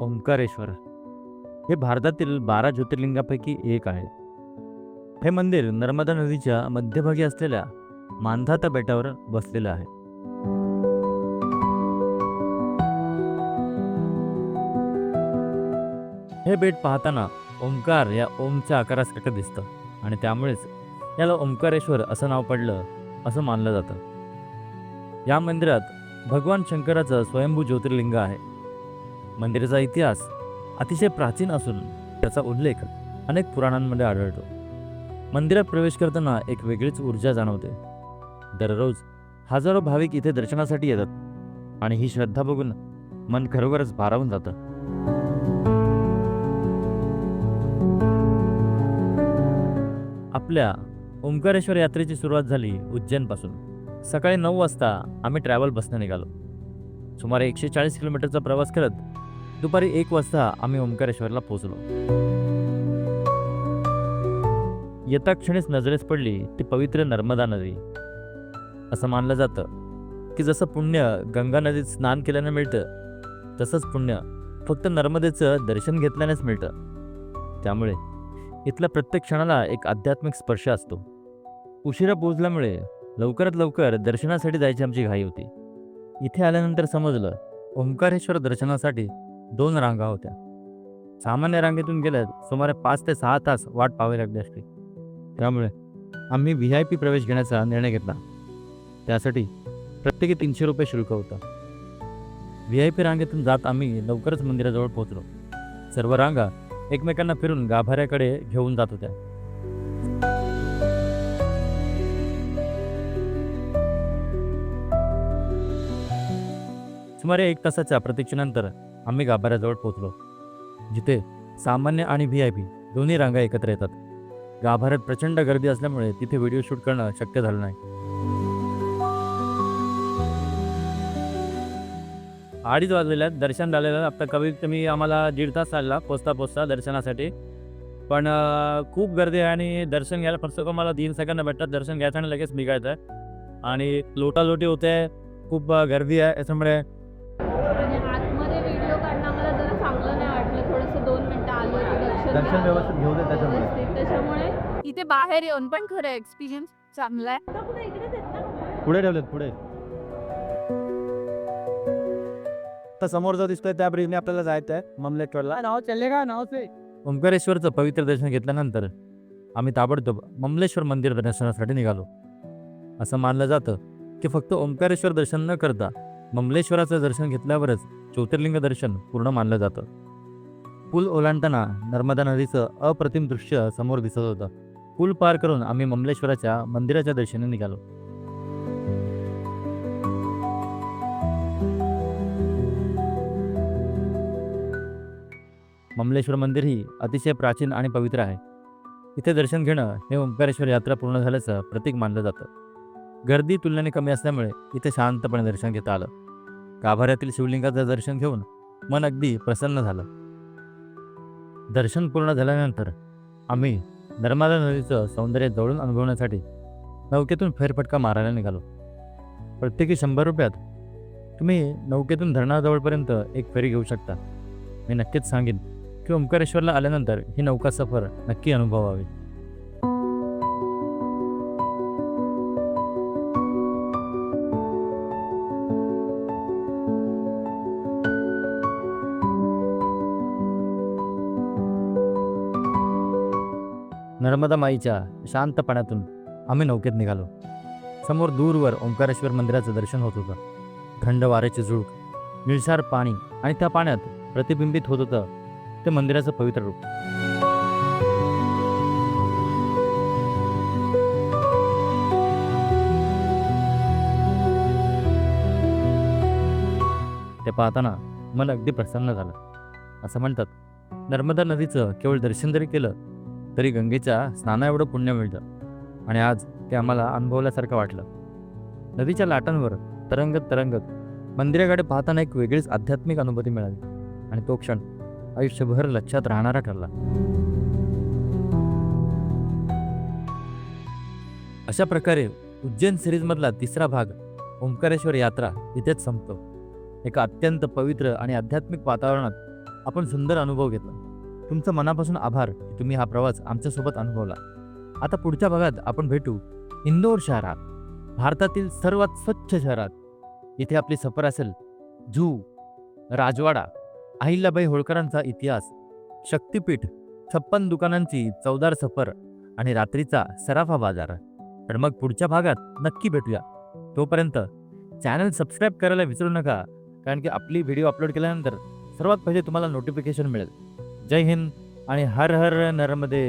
ओंकारेश्वर हे भारतातील बारा ज्योतिर्लिंगापैकी एक आहे. हे मंदिर नर्मदा नदीच्या मध्यभागी असलेल्या मांधाता बेटावर बसलेलं आहे. हे बेट पाहताना ओंकार या ओमच्या आकारासारखं दिसतं आणि त्यामुळेच याला ओंकारेश्वर असं नाव पडलं असं मानलं जातं. या मंदिरात भगवान शंकराचं स्वयंभू ज्योतिर्लिंग आहे. मंदिराचा इतिहास अतिशय प्राचीन असून त्याचा उल्लेख अनेक पुराणांमध्ये आढळतो. मंदिरात प्रवेश करताना एक वेगळीच ऊर्जा जाणवते. दररोज हजारो भाविक इथे दर्शनासाठी येतात आणि ही श्रद्धा बघून मन खरोखरच भारावून जातं. आपल्या ओंकारेश्वर यात्रेची सुरुवात झाली उज्जैनपासून. सकाळी नऊ वाजता आम्ही ट्रॅव्हल बसने निघालो. सुमारे एकशे चाळीस किलोमीटरचा प्रवास करत दुपारी एक वाजता आम्ही ओंकारेश्वरला पोचलो येता क्षणीच नजरेस पडली ती पवित्र नर्मदा नदी. असं मानलं जातं की जसं पुण्य गंगा नदीत स्नान केल्यानं मिळतं तसंच पुण्य फक्त नर्मदेचं दर्शन घेतल्यानेच मिळतं. त्यामुळे इथल्या प्रत्येक क्षणाला एक आध्यात्मिक स्पर्श असतो. उशिरा पोचल्यामुळे लवकरात लवकर दर्शनासाठी जायची आमची घाई होती. इथे आल्यानंतर समजलं ओंकारेश्वर दर्शनासाठी दोन रांगा होत्या. सामान्य रांगेतून गेल्यास सुमारे पाच ते सहा तास वाट पाहावी लागली असते. त्यामुळे आम्ही व्ही आय पी प्रवेश घेण्याचा निर्णय घेतला. त्यासाठी प्रत्येकी तीनशे रुपये शुल्क होतं. व्ही आय पी रांगेतून जात आम्ही लवकरच मंदिराजवळ पोहोचलो. सर्व रांगा एकमेकांना फिरून गाभाऱ्याकडे घेऊन जात होत्या. सुमारे एक तासाच्या प्रतीक्षेनंतर आम्ही गाभाऱ्याजवळ पोचलो जिथे सामान्य आणि व्ही आय पी दोन्ही रांगा एकत्र येतात. गाभाऱ्यात प्रचंड गर्दी असल्यामुळे तिथे व्हिडिओ शूट करणं शक्य झालं नाही. अडीच वाजलेल्या दर्शन झालेलं. आता कमीत कमी आम्हाला दीड तास चालला पोचता पोचता दर्शनासाठी. पण खूप गर्दी आहे आणि दर्शन घ्यायला फक्त मला तीन सेकंद भेटतात. दर्शन घ्यायचं आणि लगेच निघायचं आहे. आणि लोटालोटी होते. खूप गर्दी आहे. याच्यामुळे आणि आतमध्ये व्हिडिओ काढणं आम्हाला जरा चांगलं नाही वाटलं थोडंसं दोन मिनटं आलो होतो दर्शन. व्यवस्थित घेऊ दे त्याच्यामुळे. त्याच्यामुळे. इथे बाहेर येऊन पण खरं एक्सपिरियन्स चांगला आहे. पुढे ठेवलेत पुढे. तर समोर जो दिसतोय त्या ब्रिजने आपल्याला जायचं आहे ममलेश्वरला नाव चलेगा नाव से? ओंकारेश्वरचं पवित्र दर्शन घेतल्यानंतर आम्ही ताबडतोब ममलेश्वर मंदिर दर्शनासाठी निघालो. असं मानलं जातं की फक्त ओंकारेश्वर दर्शन न करता ममलेश्वराचं दर्शन घेतल्यावरच ज्योतिर्लिंग दर्शन पूर्ण मानलं जातं. पूल ओलांडताना नर्मदा नदीचं अप्रतिम दृश्य समोर दिसत होतं. पूल पार करून आम्ही ममलेश्वराच्या मंदिराच्या दर्शनी निघालो. ममलेश्वर मंदिर ही अतिशय प्राचीन आणि पवित्र आहे. इथे दर्शन घेणं हे ओंकारेश्वर यात्रा पूर्ण झाल्याचं प्रतीक मानलं जातं. गर्दी तुलनेने कमी असल्यामुळे इथे शांतपणे दर्शन घेता आलं. गाभाऱ्यातील शिवलिंगाचं दर्शन घेऊन मन अगदी प्रसन्न झालं. दर्शन पूर्ण झाल्यानंतर आम्ही नर्मदा नदीचं सौंदर्य जवळून अनुभवण्यासाठी नौकेतून फेरफटका मारायला निघालो. प्रत्येकी शंभर रुपयात तुम्ही नौकेतून धरणाजवळपर्यंत एक फेरी घेऊ शकता. मी नक्कीच सांगेन की ओंकारेश्वरला आल्यानंतर ही नौका सफर नक्की अनुभवावी. नर्मदा माईच्या शांत पाण्यातून आम्ही नौकेत निघालो. समोर दूरवर ओंकारेश्वर मंदिराचं दर्शन होत होतं. थंड वाऱ्याची झुळूक निळसार पाणी आणि त्या पाण्यात प्रतिबिंबित होत होतं ते मंदिराचं पवित्र रूप. ते पाहताना मन अगदी प्रसन्न झालं. असं म्हणतात नर्मदा नदीचं केवळ दर्शन जरी केलं तरी गंगेच्या स्नाना एवढं पुण्य मिळतं. आणि आज ते आम्हाला अनुभवल्यासारखं वाटलं. नदीच्या लाटांवर तरंगत तरंगत मंदिराकडे पाहताना एक वेगळीच आध्यात्मिक अनुभूती मिळाली. आणि तो क्षण आयुष्यभर लक्षात राहणारा ठरला. अशा प्रकारे उज्जैन सिरीजमधला तिसरा भाग ओंकारेश्वर यात्रा इथेच संपतो. एका अत्यंत पवित्र आणि आध्यात्मिक वातावरणात आपण सुंदर अनुभव घेतला. तुमचं मनापासून आभार की तुम्ही हा प्रवास आमच्यासोबत अनुभवला. आता पुढच्या भागात आपण भेटू इंदोर शहरात भारतातील सर्वात स्वच्छ शहरात. इथे आपली सफर असेल झू राजवाडा अहिल्याबाई होळकरांचा इतिहास शक्तिपीठ छप्पन दुकानांची चौदार सफर आणि रात्रीचा सराफा बाजार. तर मग पुढच्या भागात नक्की भेटूया. तोपर्यंत चॅनल सबस्क्राईब करायला विसरू नका कारण की आपली व्हिडिओ अपलोड केल्यानंतर सर्वात पहिले तुम्हाला नोटिफिकेशन मिळेल. जय हिंद आणि हर हर नर्मदे.